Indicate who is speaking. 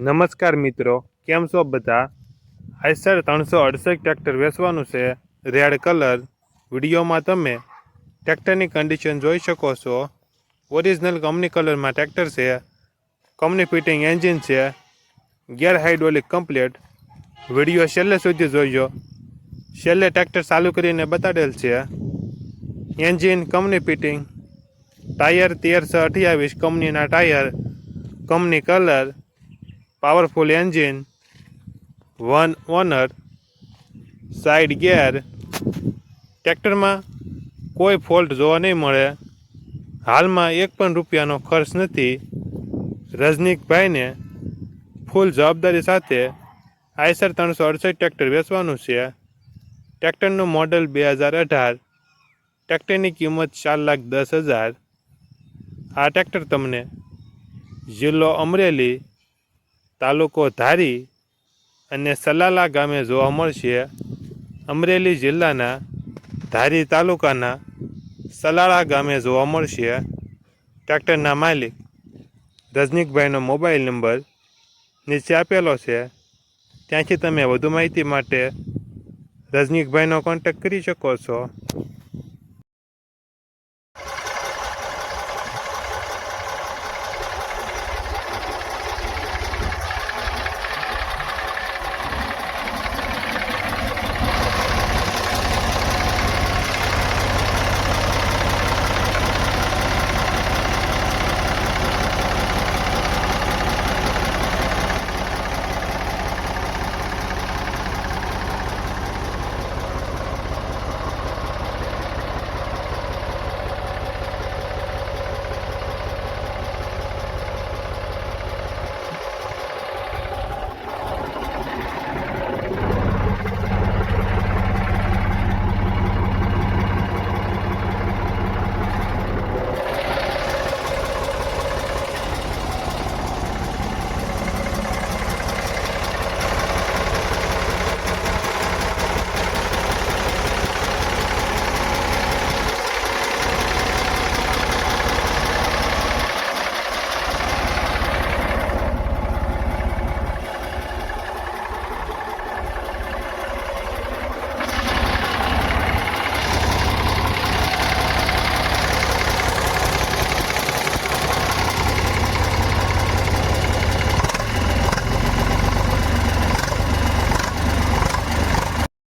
Speaker 1: નમસ્કાર મિત્રો, કેમ છો બધા? આઈસર ત્રણસો અડસઠ ટ્રેક્ટર વેચવાનું છે રેડ કલર વિડીયોમાં તમે ટ્રેક્ટરની કન્ડિશન જોઈ શકો છો. ઓરિજિનલ કંપની કલરમાં ટ્રેક્ટર છે કંપની ફિટિંગ એન્જિન છે ગેર હાઇડ્રોલિક કમ્પ્લીટ વીડિયો છેલ્લે સુધી જોઈજો છેલ્લે ટ્રેક્ટર ચાલુ કરીને બતાડેલ છે. એન્જિન કંપની ફિટિંગ ટાયર તેરસો અઠ્યાવીસ કંપનીના tyre company colour powerful engine, one owner, side gear ટ્રેક્ટરમાં કોઈ ફોલ્ટ જોવા નહીં મળે. હાલમાં એક પણ રૂપિયાનો ખર્ચ નથી. રજનીકભાઈને ફૂલ જવાબદારી સાથે આઈસર ત્રણસો અડસઠ ટ્રેક્ટર વેચવાનું છે. ટ્રેક્ટરનું મોડલ બે હજાર અઢાર. ટ્રેક્ટરની કિંમત ચાર લાખ દસ હજાર. આ ટ્રેક્ટર તમને જિલ્લો અમરેલી તાલુકો ધારી અને સલાલા ગામે જોવા મળશે. અમરેલી જિલ્લાના ધારી તાલુકાના સલાળા ગામે જોવા મળશે. ટ્રેક્ટરના માલિક રજનીકભાઈનો મોબાઈલ નંબર નીચે આપેલો છે. ત્યાંથી તમે વધુ માહિતી માટે રજનીકભાઈનો કોન્ટેક્ટ કરી શકો છો.